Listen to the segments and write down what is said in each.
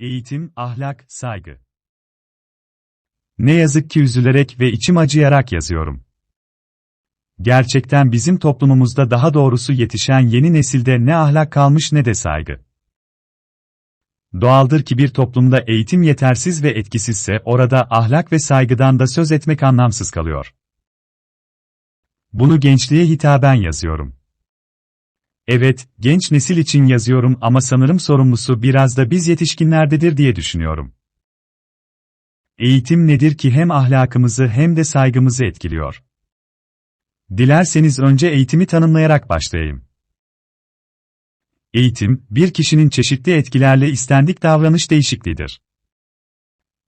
Eğitim, ahlak, saygı. Ne yazık ki üzülerek ve içim acıyarak yazıyorum. Gerçekten bizim toplumumuzda daha doğrusu yetişen yeni nesilde ne ahlak kalmış ne de saygı. Doğaldır ki bir toplumda eğitim yetersiz ve etkisizse orada ahlak ve saygıdan da söz etmek anlamsız kalıyor. Bunu gençliğe hitaben yazıyorum. Evet, genç nesil için yazıyorum ama sanırım sorumlusu biraz da biz yetişkinlerdedir diye düşünüyorum. Eğitim nedir ki hem ahlakımızı hem de saygımızı etkiliyor? Dilerseniz önce eğitimi tanımlayarak başlayayım. Eğitim, bir kişinin çeşitli etkilerle istendik davranış değişikliğidir.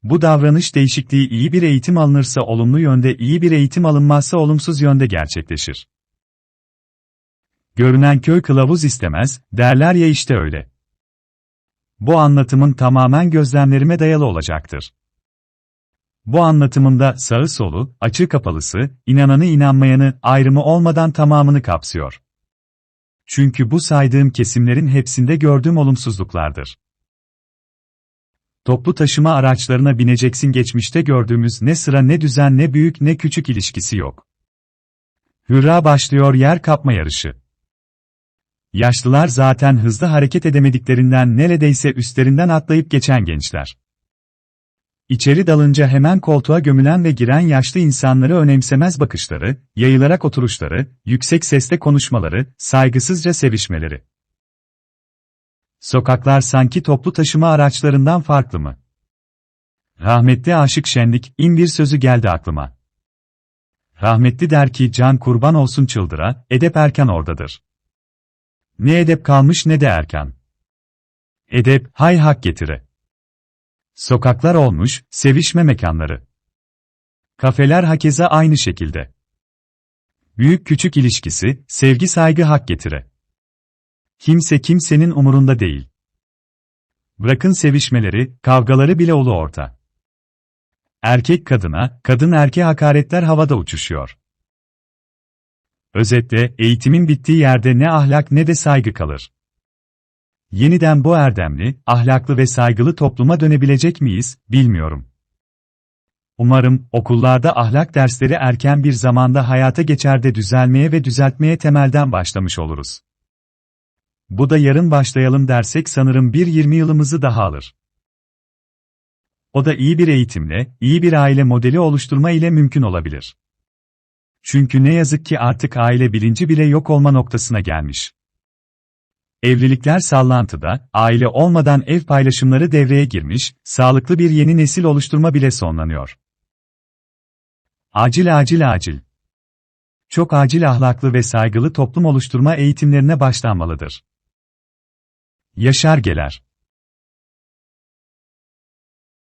Bu davranış değişikliği iyi bir eğitim alınırsa olumlu yönde, iyi bir eğitim alınmazsa olumsuz yönde gerçekleşir. Görünen köy kılavuz istemez, derler ya işte öyle. Bu anlatımın tamamen gözlemlerime dayalı olacaktır. Bu anlatımında sağı solu, açığı kapalısı, inananı inanmayanı, ayrımı olmadan tamamını kapsıyor. Çünkü bu saydığım kesimlerin hepsinde gördüğüm olumsuzluklardır. Toplu taşıma araçlarına bineceksin geçmişte gördüğümüz ne sıra ne düzen ne büyük ne küçük ilişkisi yok. Hürra başlıyor yer kapma yarışı. Yaşlılar zaten hızlı hareket edemediklerinden neredeyse üstlerinden atlayıp geçen gençler. İçeri dalınca hemen koltuğa gömülen ve giren yaşlı insanları önemsemez bakışları, yayılarak oturuşları, yüksek sesle konuşmaları, saygısızca sevişmeleri. Sokaklar sanki toplu taşıma araçlarından farklı mı? Rahmetli Aşık Şenlik, in bir sözü geldi aklıma. Rahmetli der ki can kurban olsun çıldıra, edep erken oradadır. Ne edep kalmış ne de erken. Edep, hay hak getire. Sokaklar olmuş, sevişme mekanları. Kafeler hakeza aynı şekilde. Büyük küçük ilişkisi, sevgi saygı hak getire. Kimse kimsenin umurunda değil. Bırakın sevişmeleri, kavgaları bile ulu orta. Erkek kadına, kadın erkeğe hakaretler havada uçuşuyor. Özetle, eğitimin bittiği yerde ne ahlak ne de saygı kalır. Yeniden bu erdemli, ahlaklı ve saygılı topluma dönebilecek miyiz, bilmiyorum. Umarım, okullarda ahlak dersleri erken bir zamanda hayata geçer de düzelmeye ve düzeltmeye temelden başlamış oluruz. Bu da yarın başlayalım dersek sanırım bir 20 yılımızı daha alır. O da iyi bir eğitimle, iyi bir aile modeli oluşturma ile mümkün olabilir. Çünkü ne yazık ki artık aile bilinci bile yok olma noktasına gelmiş. Evlilikler sallantıda, aile olmadan ev paylaşımları devreye girmiş, sağlıklı bir yeni nesil oluşturma bile sonlanıyor. Acil acil acil. Çok acil ahlaklı ve saygılı toplum oluşturma eğitimlerine başlanmalıdır. Yaşar Geler